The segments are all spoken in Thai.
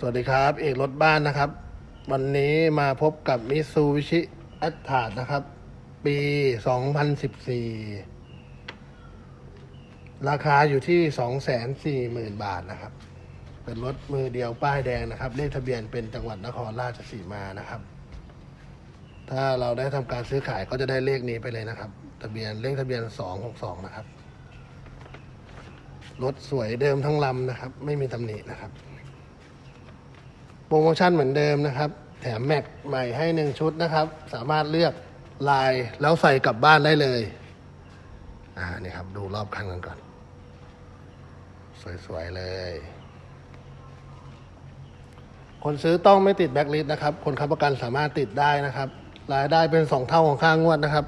สวัสดีครับ เอกรถบ้านนะครับ วันนี้มาพบกับมิซูบิชิแอตทาดนะครับ ปี 2014 ราคาอยู่ที่ 240,000 บาทนะครับ เป็นรถมือเดียวป้ายแดงนะครับ เลขทะเบียนเป็นจังหวัดนครราชสีมานะครับ ถ้าเราได้ทำการซื้อขายก็จะได้เลขนี้ไปเลยนะครับ ทะเบียนเลขทะเบียน 262 นะครับ รถสวยเดิมทั้งลำนะครับ ไม่มีตำหนินะครับ โปรโมชั่นเหมือนเดิมนะครับ แถมแม็กใหม่ให้หนึ่งชุดนะครับ สามารถเลือกลายแล้วใส่กลับบ้านได้เลย อ่านี่ครับดูรอบคันกันก่อน สวย ๆ เลย คนซื้อต้องไม่ติดแบ็คลิสต์นะครับ คนค้ำประกันสามารถติดได้นะครับ รายได้เป็นสองเท่าของค่างวดนะครับ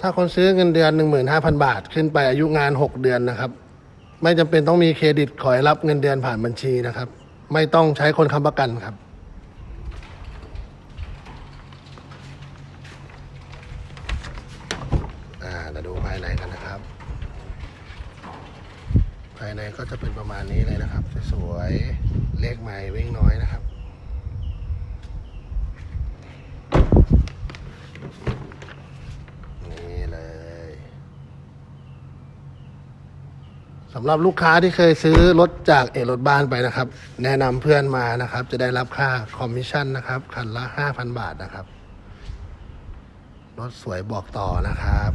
ถ้าคนซื้อเงินเดือนหนึ่งหมื่นห้าพันบาท ขึ้นไปอายุงานหกเดือนนะครับ ไม่จำเป็นต้องมีเครดิตขอให้รับเงินเดือนผ่านบัญชีนะครับ ไม่ต้องใช้คนค้ำประกันครับอ่าเราดูภายในกันนะครับ ภายในก็จะเป็นประมาณนี้เลยนะครับ สวยเลขใหม่วิ่งน้อยนะครับ นี่เลย สำหรับลูกค้าที่เคยซื้อรถจากเอรถบ้านไปนะครับ แนะนำเพื่อนมานะครับ จะได้รับค่าคอมมิชชั่นนะครับ คันละ 5,000 บาทนะครับ รถสวยบอกต่อนะครับ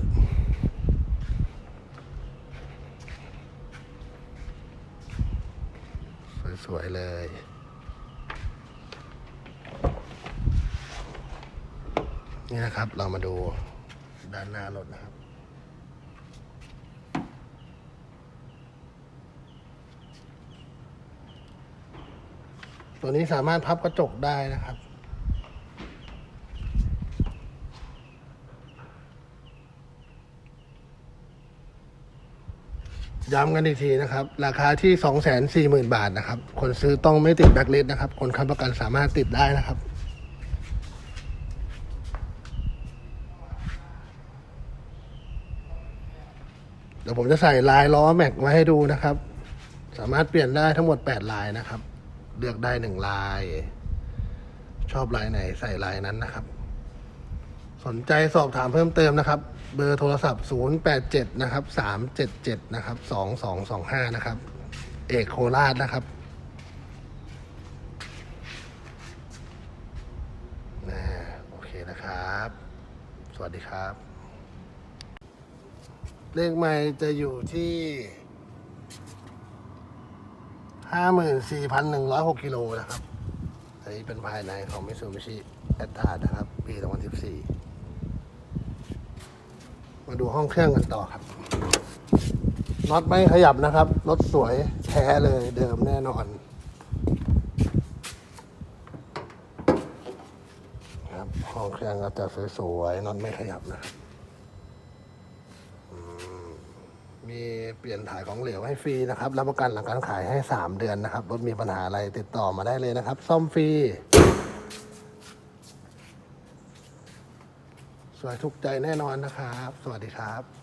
สวยๆเลย นี่นะครับเรามาดูด้านหน้ารถนะครับ ตัวนี้สามารถพับกระจกได้นะครับ ย้ำกันอีกทีนะครับ ราคาที่ 240,000 บาทนะครับ คนซื้อต้องไม่ติดแบ็คลิสนะครับ คนค้ำประกันสามารถติดได้นะครับเดี๋ยวผมจะใส่ลายล้อแม็กมาให้ดูนะครับ สามารถเปลี่ยนได้ทั้งหมด 8 ลายนะครับ เลือกได้หนึ่งลาย ชอบลายไหนใส่ลายนั้นนะครับ สนใจสอบถามเพิ่มเติมนะครับ เบอร์โทรศัพท์ 087 นะครับ 377 นะครับ 2225 นะครับ เอกโคราชนะครับนะโอเคนะครับ สวัสดีครับ เลขไม่จะอยู่ที่ 54,106กิโลนะครับ อันนี้เป็นภายในของมิ t ซูบิชิแอตตานะครับ ปี2014มาดูห้องเครื่องกันต่อครับน็อตไม่ขยับนะครับ รถสวยแท้เลยเดิมแน่นอนครับห้องเครื่องก็จะสวยๆน็อตไม่ขยับนะครับอืม มีเปลี่ยนถ่ายของเหลวให้ฟรีนะครับรับประกันหลังการขายให้ 3 เดือนนะครับรถมีปัญหาอะไรติดต่อมาได้เลยนะครับ ซ่อมฟรี สวยทุกใจแน่นอนนะครับ สวัสดีครับ